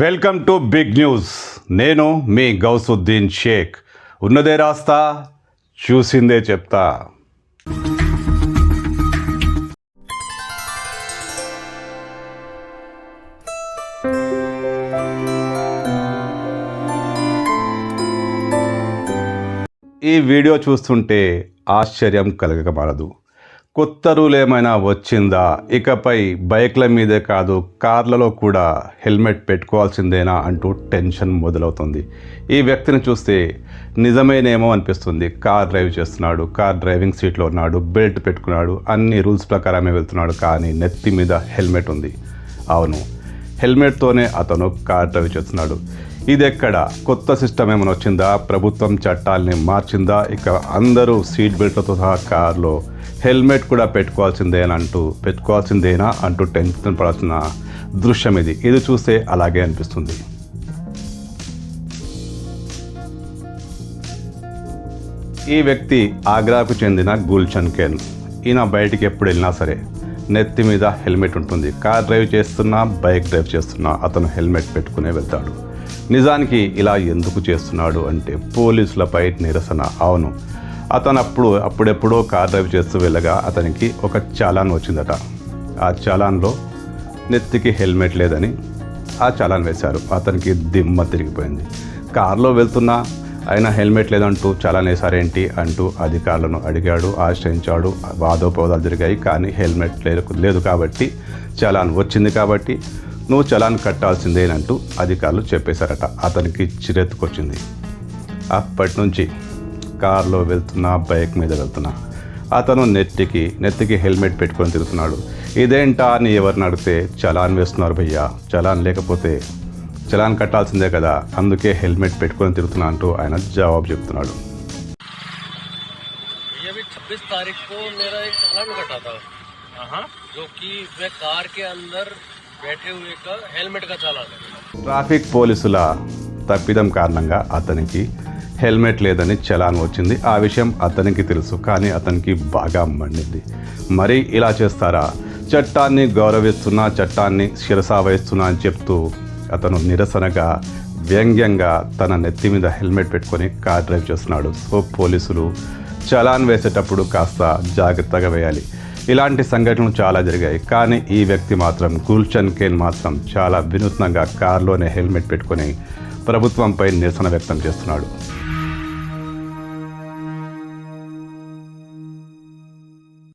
Welcome to big news. నేను మీ గౌసుద్దీన్ షేక్. ఉన్నదే రాస్తా చూసిందే చెప్తా. ఈ వీడియో చూస్తుంటే ఆశ్చర్యం కలగకమానదు కొత్త రూల్ ఏమైనా వచ్చిందా? ఇకపై బైక్ల మీదే కాదు కార్లలో కూడా హెల్మెట్ పెట్టుకోవాల్సిందేనా అంటూ టెన్షన్ మొదలవుతుంది. ఈ వ్యక్తిని చూస్తే నిజమేనేమో అనిపిస్తుంది. కార్ డ్రైవ్ చేస్తున్నాడు కార్ డ్రైవింగ్ సీట్లో ఉన్నాడు బెల్ట్ పెట్టుకున్నాడు అన్ని రూల్స్ ప్రకారమే వెళ్తున్నాడు కానీ నెత్తి మీద హెల్మెట్ ఉంది. అవును హెల్మెట్తోనే అతను కార్ డ్రైవ్ చేస్తున్నాడు. ఇది ఎక్కడ కొత్త సిస్టమ్ ఏమైనా వచ్చిందా? ప్రభుత్వం చట్టాలని మార్చిందా? ఇక అందరూ సీట్ బెల్ట్లతో సహా కారులో హెల్మెట్ కూడా పెట్టుకోవాల్సిందేనా అంటూ పెట్టుకోవాల్సిందేనా అంటూ టెన్షన్ పడాల్సిన దృశ్యం ఇది. ఇది చూస్తే అలాగే అనిపిస్తుంది. ఈ వ్యక్తి ఆగ్రాకు చెందిన గుల్షన్ కేన్. ఈయన బయటికి ఎప్పుడు వెళ్ళినా సరే నెత్తి మీద హెల్మెట్ ఉంటుంది. కార్ డ్రైవ్ చేస్తున్నా బైక్ డ్రైవ్ చేస్తున్నా అతను హెల్మెట్ పెట్టుకునే వెళ్తాడు. నిజానికి ఇలా ఎందుకు చేస్తున్నాడు అంటే పోలీసులపై నిరసన. అవును అతను అప్పుడు అప్పుడెప్పుడో కార్ డ్రైవ్ చేస్తూ వెళ్ళగా అతనికి ఒక చాలాన్ వచ్చిందట. ఆ చాలాన్లో నెత్తికి హెల్మెట్ లేదని ఆ చలాన్ వేశారు. అతనికి దిమ్మ తిరిగిపోయింది. కారులో వెళ్తున్నా ఆయన హెల్మెట్ లేదంటూ చలాన్ వేశారేంటి? అంటూ అధికారులను అడిగాడు ఆశ్రయించాడు. వాదోపవాదాలు జరిగాయి కానీ హెల్మెట్ లేదు లేదు కాబట్టి చలాన్ వచ్చింది కాబట్టి నువ్వు చలాన్ కట్టాల్సిందేనంటూ అధికారులు చెప్పేశారట. అతనికి చిరెత్తుకొచ్చింది. అప్పటి నుంచి కారులో వెళ్తున్నా బైక్ మీద వెళ్తున్నా అతను నెత్తికి నెత్తికి హెల్మెట్ పెట్టుకొని తిరుగుతున్నాడు ఇదేంటా అని ఎవరిని అడిగితే చలాన్ వేస్తున్నారు భయ్యా చలాన్ లేకపోతే చలాన్ కట్టాల్సిందే కదా అందుకే హెల్మెట్ పెట్టుకొని తిరుగుతున్నా అంటూ ఆయన జవాబు చెప్తున్నాడు ये भी 26 तारीख को मेरा एक चालान कटा था जो कि मैं कार के अंदर बैठे हुए का हेलमेट का चालान है ట్రాఫిక్ పోలీసుల తప్పిదం కారణంగా అతనికి హెల్మెట్ లేదని చలాన్ వచ్చింది. ఆ విషయం అతనికి తెలుసు కానీ అతనికి బాగా మండింది. మరి ఇలా చేస్తారా? చట్టాన్ని గౌరవిస్తున్నా చట్టాన్ని శిరసా వహిస్తున్నా అని చెప్తూ అతను నిరసనగా వ్యంగ్యంగా తన నెత్తి మీద హెల్మెట్ పెట్టుకొని కార్ డ్రైవ్ చేస్తున్నాడు. సో పోలీసులు చలాన్ వేసేటప్పుడు కాస్త జాగ్రత్తగా వేయాలి. ఇలాంటి సంఘటనలు చాలా జరిగాయి కానీ ఈ వ్యక్తి మాత్రం గుల్చన్ కేన్ మాత్రం చాలా వినూత్నంగా కారులోనే హెల్మెట్ పెట్టుకొని ప్రభుత్వంపై నిరసన వ్యక్తం చేస్తున్నాడు.